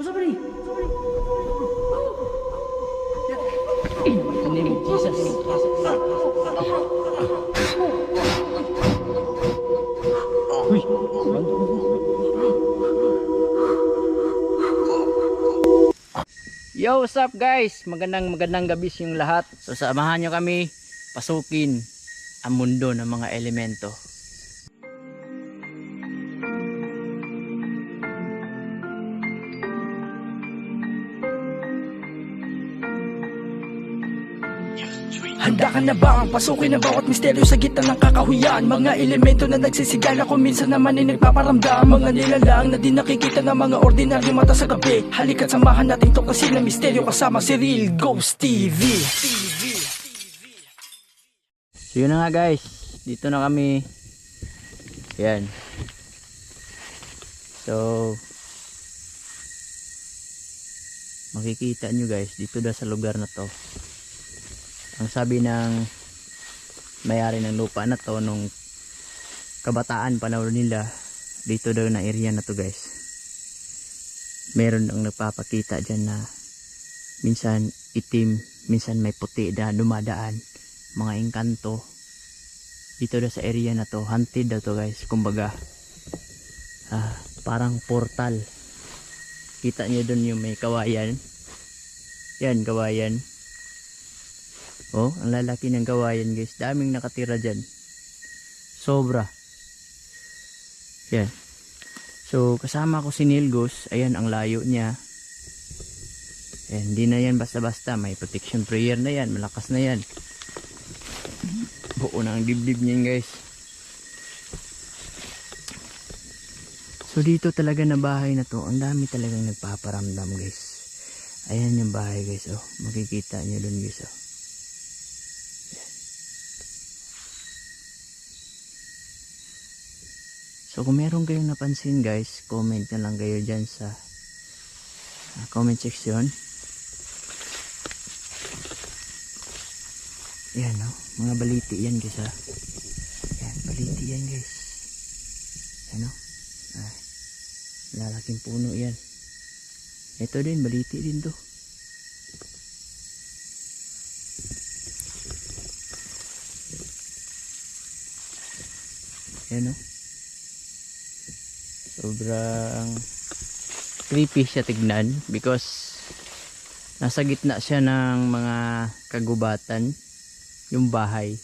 Usa ba ni? In the name of Jesus. Yo, what's up guys? Magandang magandang gabi sa yung lahat. So samahan nyo kami pasukin ang mundo ng mga elemento. Ka na ba pasukin ang bawat misteryo sa gitna ng kakahuyan Mga elemento na nagsisigala kung minsan naman ay nagpaparamdam Mga nilalang na di nakikita ng mga ordinaryo mata sa gabi Halika't samahan natin tuklasin ang misteryo kasama si Real Ghost TV So yun na nga guys. Dito na kami. Yan. So makikita nyo guys dito na sa lugar na to. Ang sabi ng mayari ng lupa na to nung kabataan panahon nila dito daw na area na to guys. Meron ang nagpapakita dyan na minsan itim, minsan may puti na dumadaan mga engkanto. Dito na sa area na to haunted daw to guys. Kumbaga ah, parang portal. Kita nyo dun yung may kawayan? Yan kawayan oh ang lalaki ng kawayan guys daming nakatira dyan sobra yan so kasama ko si Nilgos ayan ang layo niya Ayan, hindi na yan basta-basta. May protection prayer na yan. Malakas na yan. Buo na ang dibdib niyan guys. So dito talaga na bahay na to, ang dami talagang nagpaparamdam guys. Ayan yung bahay guys oh. Makikita nyo dun guys oh. So kung meron kayong napansin guys, comment na lang kayo dyan sa ah, comment section. Yan no, mga baliti yan guys ha. Yan, baliti yan guys. Yan no. Ay, lalaking puno yan. Ito din, baliti din to. Yan no. Sobrang creepy siya tignan because nasa gitna siya ng mga kagubatan yung bahay.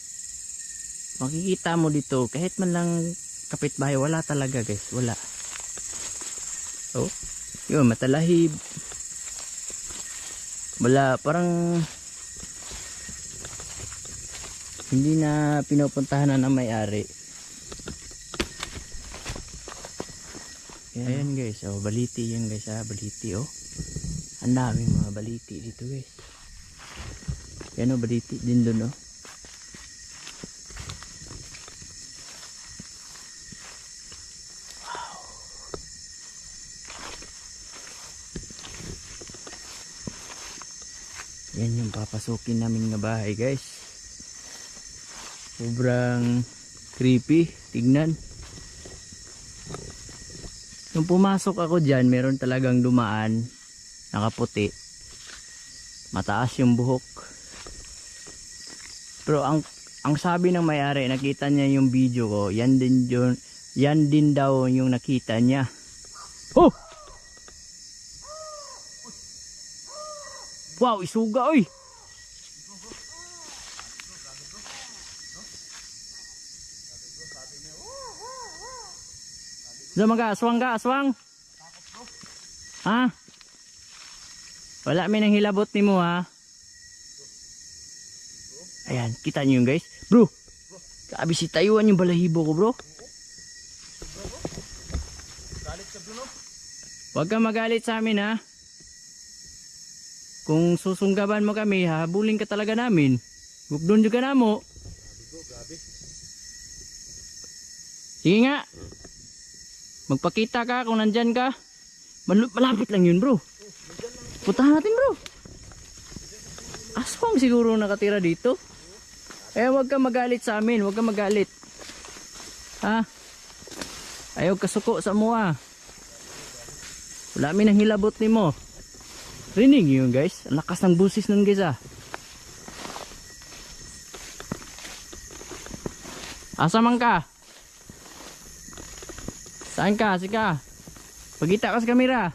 Makikita mo dito kahit man lang kapitbahay wala talaga guys. Wala. Oh yun matalahib. Wala parang hindi na pinupuntahan na ng may-ari ayan guys. Oh baliti yan guys ah. Baliti oh. Ang daming mga baliti dito guys. Yan oh baliti din dun oh. Yan yung papasukin namin nga bahay guys. Sobrang creepy. Tignan. Nung pumasok ako dyan, meron talagang dumaan. Nakaputi. Mataas yung buhok. Pero ang ang sabi ng may-ari, nakita niya yung video ko, yan din yun, yan din daw yung nakita niya. Oh! Wow, isuga oy. Zaman ka, aswang ka, aswang. Ha? Wala may nang hilabot ni mo ha. Ayan, kita niyo yun guys. Bro, kabi si Taiwan yung balahibo ko bro. Huwag kang magalit sa amin ha. Kung susunggaban mo kami, habulin ka talaga namin. Gugdon juga na mo. Sige nga. Magpakita ka kung nandyan ka. Mal- malapit lang yun bro. Puntahan natin bro. Aswang siguro nakatira dito. Kaya huwag ka magalit sa amin. Huwag ka magalit. Ha? Ayaw kasuko sa mua. Wala mi nang hilabot ni mo. Rinig yun guys. Ang lakas ng busis nun guys ah. Asa man ka? Saan ka? Sika? Pagita ka sa kamera.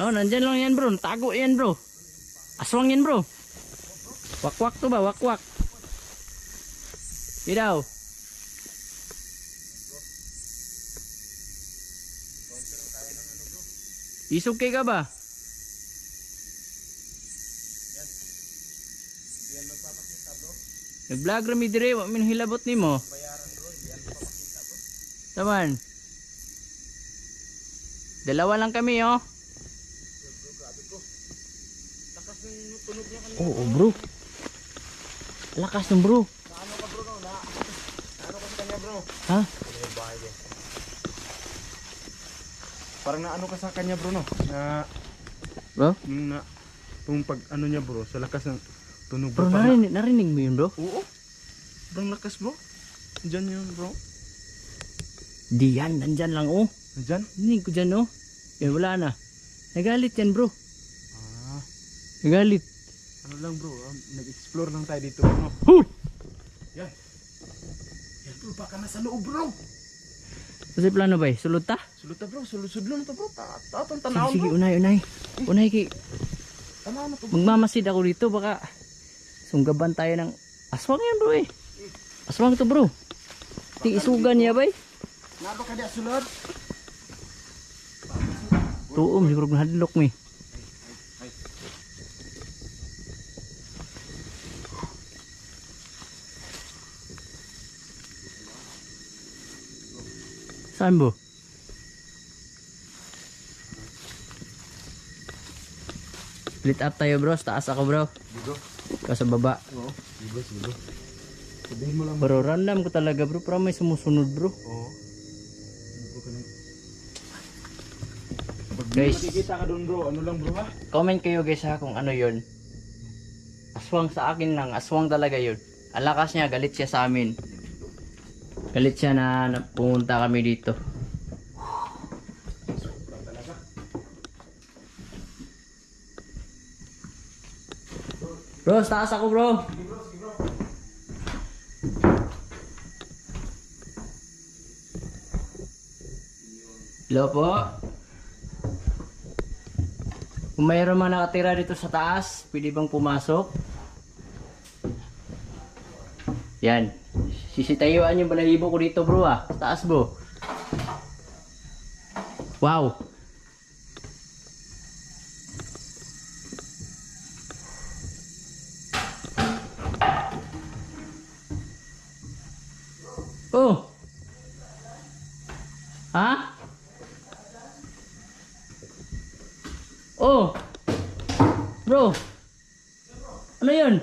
Oh, nandyan lang yan bro. Tago yan bro. Aswang yan bro. Wakwak to ba? Wakwak. Di daw. Isukay ka ba? Nag-vlog rami dire, wa min hilabot nimo. Taman. Dalawa lang kami, oh. Oo, oh, bro. Lakas ng bro. Ha? Parang naano ka sa kanya bro no? Na, Bro? na, kung pag ano niya bro, sa lakas ng tunog Bro, parang narinig, narinig mo yun, bro? Oo. Sobrang lakas bro. Diyan yun bro. Di yan, nandyan lang, oh. Diyan. Narinig ko dyan, oh. Eh, wala na. Nagalit yan, bro. Ah, Nagalit. ano lang bro, um, nag-explore lang tayo dito bro. no? Huh! Yan. Yan bro, baka nasa loob bro. Kasi plano ba, eh? Sulod ta? Sulod ta bro, sulod-sudlo na to bro. Ta- Tatong Sige, sige, bro. unay, unay. Unay, ki. Tanaw na to bro. Magmamasid ako dito, baka sunggaban tayo ng aswang yan, bro, eh. Aswang to, bro. Ti isugan niya, bay. Naba ka diya sulod. Tuom, siguro nahadlok mi. Saan bo? Split up tayo bro, sa taas ako bro. Dito. Ikaw sa baba. Oo. Sabihin mo lang Bro, random ko talaga bro, para may sumusunod bro. Oo. Guys. makikita ka doon bro, ano lang bro ha? Comment kayo guys ha kung ano yun. Aswang sa akin lang, aswang talaga yun. Ang lakas niya, galit siya sa amin. Galit siya na, pumunta kami dito. Bro, taas ako bro. Hello po. Kung mayroon man nakatira dito sa taas, pwede bang pumasok? Yan. Sisitayuan yung balahibo ko dito bro ah. Taas bro. Wow. Oh. Bro. Ano 'yun?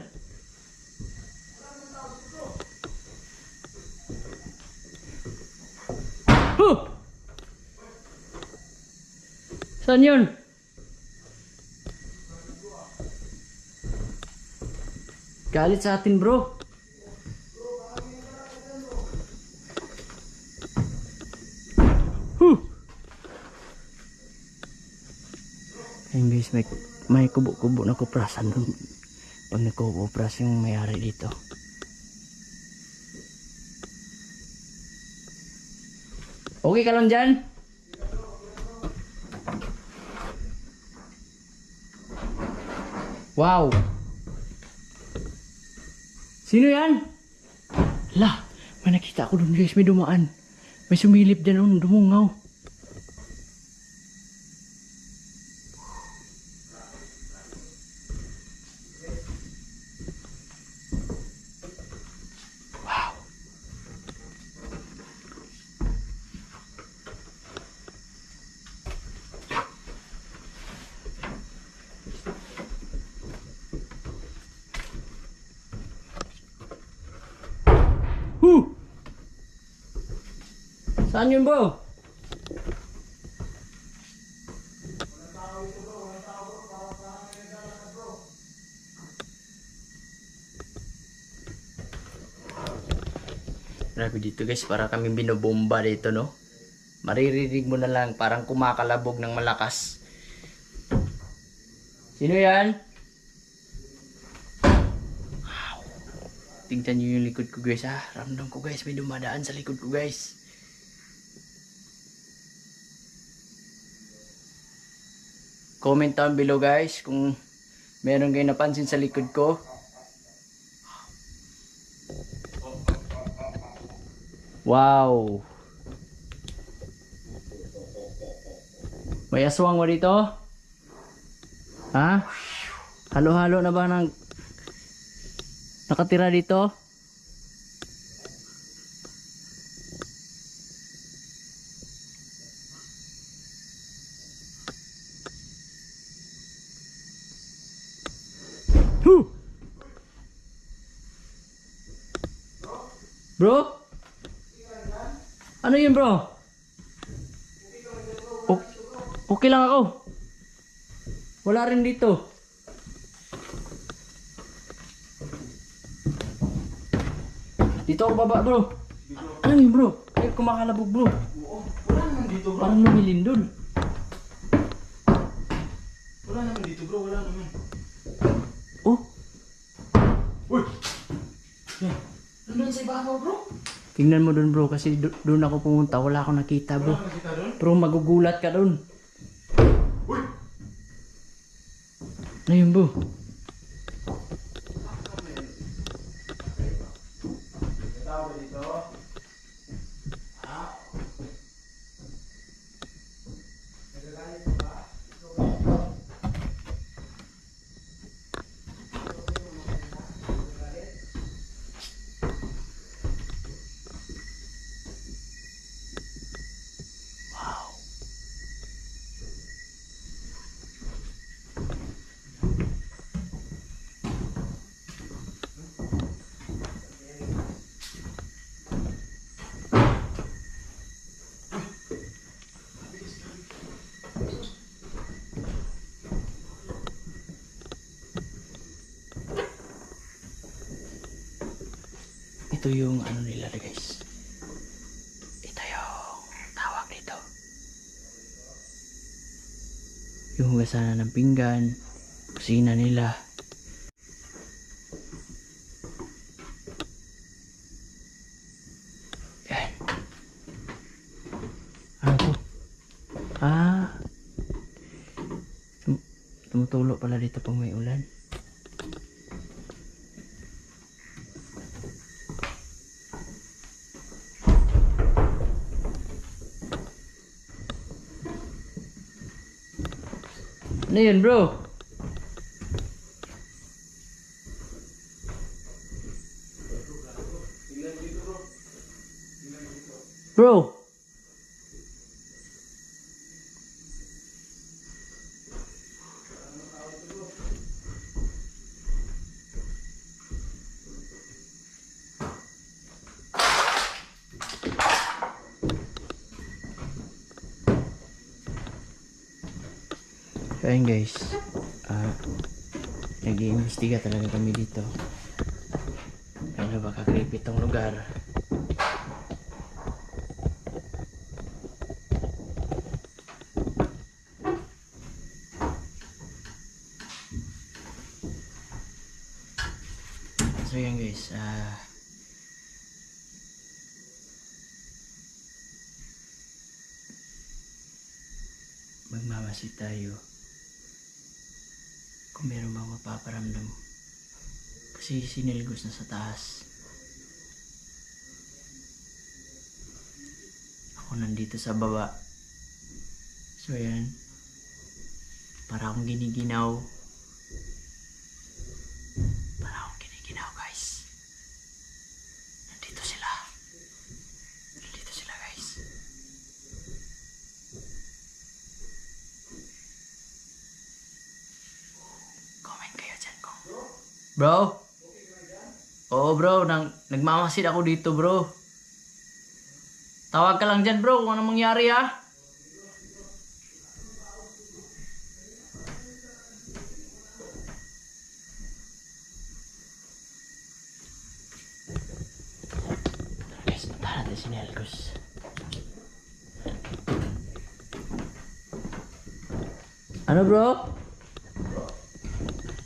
Huh! Saan 'yun? Galit sa atin, bro. Guys, may, may kubo-kubo na kuprasan dun. Pag nagkukupras yung may-ari dito. Okay ka lang dyan? Wow! Sino yan? La, may nakita ako dun guys, may dumaan. May sumilip din nun, dumungaw. Wow. Huh! Saan yun bro? Grabe dito guys, para kami binobomba dito no. Maririnig mo na lang parang kumakalabog ng malakas. Sino yan? Wow. Tingnan nyo yung likod ko guys ha. Ramdam ko guys, may dumadaan sa likod ko guys. Comment down below guys kung meron kayo napansin sa likod ko. Wow. May aswang mo dito? Ha? Halo-halo na ba ng nakatira dito? Huh! Bro? Ano yun bro? O- okay lang ako. Wala rin dito. Dito ako baba bro. Ano yun bro? Ay kumakalabog bro. Wala naman dito bro. Parang lumilin dun. Wala naman dito bro. Wala naman. Oh, Uy! Yan. Ibabaw bro. tingnan mo dun bro kasi do- dun ako pumunta. Wala akong nakita bro. Nakita doon. Bro, magugulat ka dun. Uy! Ano yun bro? Ito yung ano nila guys. Ito yung tawag dito. Yung hugasan ng pinggan, kusina nila. Yan. Ano to? Ah. Tum- pala dito pag may ulan. Ano yun bro? Bro! So ayun guys, ah nag-iimbestiga talaga kami dito. Ano ba ka-creepy tong lugar? So yan guys, ah magmamasid tayo kung meron bang mapaparamdam? Kasi sinilgos na sa taas. Ako nandito sa baba. So yan para akong giniginaw Bro. Oh bro, nang nagmamasid ako dito bro. Tawag ka lang dyan bro kung ano mangyari ha. Ya. Guys, punta natin si Nelgus. Ano bro?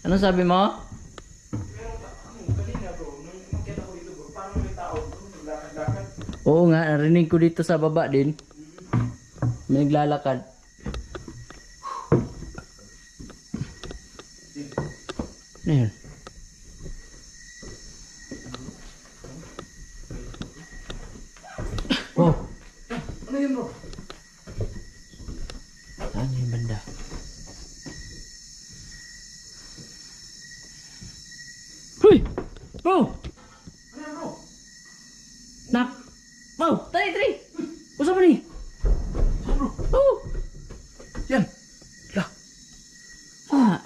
Ano sabi mo? Oo nga, narinig ko dito sa baba din. May naglalakad. Ano yun? Oh, Ano yun bro? ano yung banda? Huy! Bro! Ano yan bro? Nak! Wow! Tari, tari! Usap ni? Ano bro? Oh! Yan. Lah. Ah!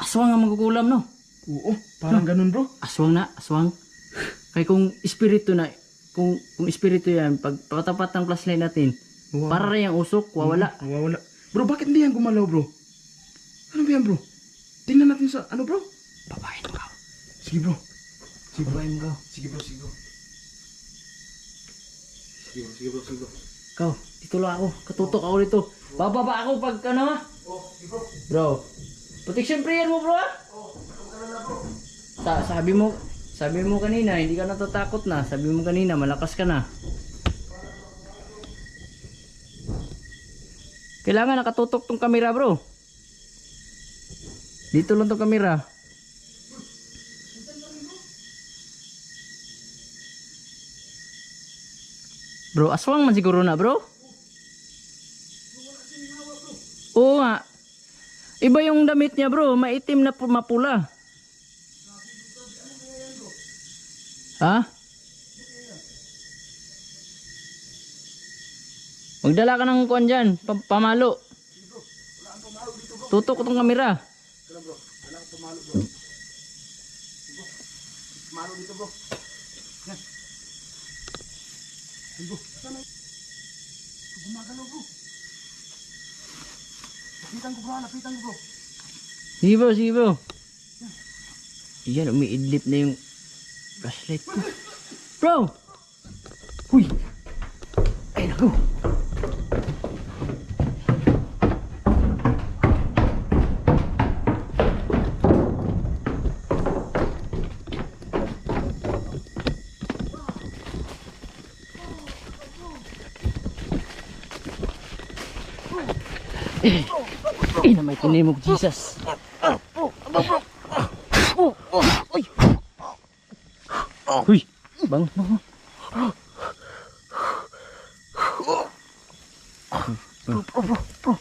Aswang ang magkukulam, no? Oo, parang ganun bro. Aswang na, aswang. Kaya kung espiritu na, kung, kung espiritu yan, pag patapat ng flashlight natin, Wow. para rin yung usok, wawala. Nawawala. Bro, bakit hindi yan gumalaw bro? Ano ba yan bro? Tingnan natin sa, ano bro? Babayin mo ka. Sige bro. Sige bro. Babayin mo ka. Sige bro, sige bro. Sige bro, sige bro, sige bro. Ikaw, dito lang ako. Katutok ako dito. Bababa ako pag ano ha? Oh, sige bro. Bro, protection prayer mo bro ha? Sa sabi mo, sabi mo kanina, hindi ka natatakot na. Sabi mo kanina, malakas ka na. Kailangan nakatutok tong kamera bro. Dito lang tong kamera. Bro, aswang man siguro na bro. Oo nga. Iba yung damit niya bro, maitim na pu- mapula. Ha? Magdala ka ng kuan dyan, pa- pamalo. Tutok ko tong kamera. Malo dito bro. Yan. Yan bro. Sana. Gumagalaw bro. Ko bro, lapitan ko bro. Sige bro, sige bro. Yan, umiidlip na yung flashlight ko. Bro! Huy! Ay, naku! Eh, eh, na may tinimog Jesus. Bang. Bro, bro, bro, bro.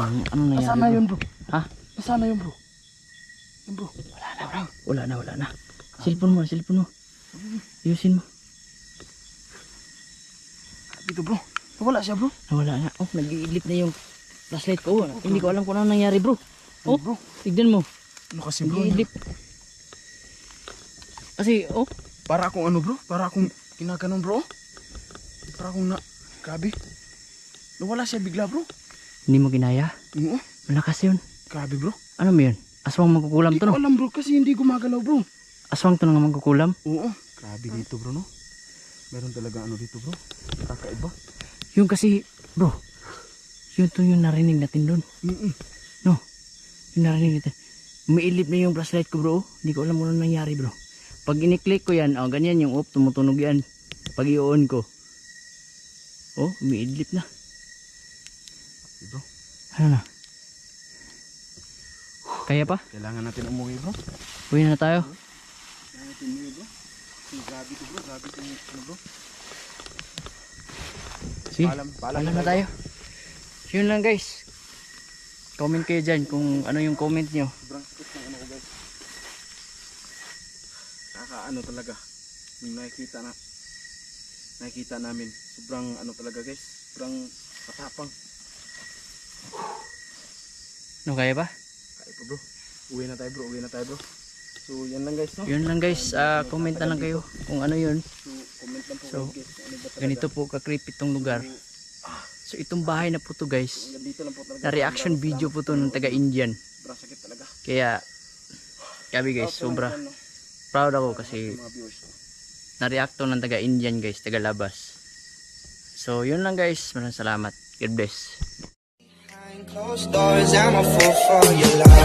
Ano, ano? Nasaan na bro? yun bro? Ha? Nasaan na yun bro? Yan bro. Wala na, wala na. Cellphone mo, cellphone mo. Ayusin mo. Dito bro. Wala siya bro. Nawala na. Oh, nag-iidlip na yung flashlight ko. Oh, Hindi ko alam kung ano nangyari, bro. Oh, bro. tignan mo. Ano kasi bro? Nag-iidlip. Kasi, oh, Para akong ano bro? Para akong kinaganon bro? Para akong na... Grabe. Nawala siya bigla bro. hindi mo ginaya. Oo. Malakas yun. Grabe bro. Ano mo yun? Aswang magkukulam Hindi to, no? alam bro kasi hindi gumagalaw bro. Aswang to nga magkukulam. Oo. Grabe dito bro no. Meron talaga ano dito bro. Kakaiba. Yung kasi, bro, yun to yung narinig natin doon. Mm No, yung narinig natin. Umiilip na yung flashlight ko, bro. Hindi ko alam kung ano nangyari, bro. Pag ini-click ko yan, oh, ganyan yung off, tumutunog yan. Pag i-on ko, oh, umiidlip na. Bro. Ano na? Kaya pa? Kailangan natin umuwi bro. Uwi na tayo. Kailangan natin umuwi bro. Grabe to bro. To ano bro. Sige, Paalam. Paalam alam na tayo. Yun lang, guys. Comment kayo dyan kung ano yung comment nyo. Sobrang sakit ng ano ko guys. Kakaano talaga. Yung nakikita na nakikita namin. Sobrang ano talaga guys. Sobrang katapang. No, kaya ba? Kaya pa bro. Uwi na tayo bro. Uwi na tayo bro. So yan lang guys no. Yun lang, guys. Ah, comment na lang kayo kung ano yun. So comment lang po So, guys. Ano ba talaga. Ganito po ka-creepy tong lugar. So itong bahay na po to guys. Dito lang po. Na reaction video po to ng taga Indian. Kaya Gabi guys, sobra proud ako kasi Mga viewers. na-react to ng taga Indian guys, taga Labas. So yun lang guys, maraming salamat. God bless. Closed doors, I'm a fool for your love.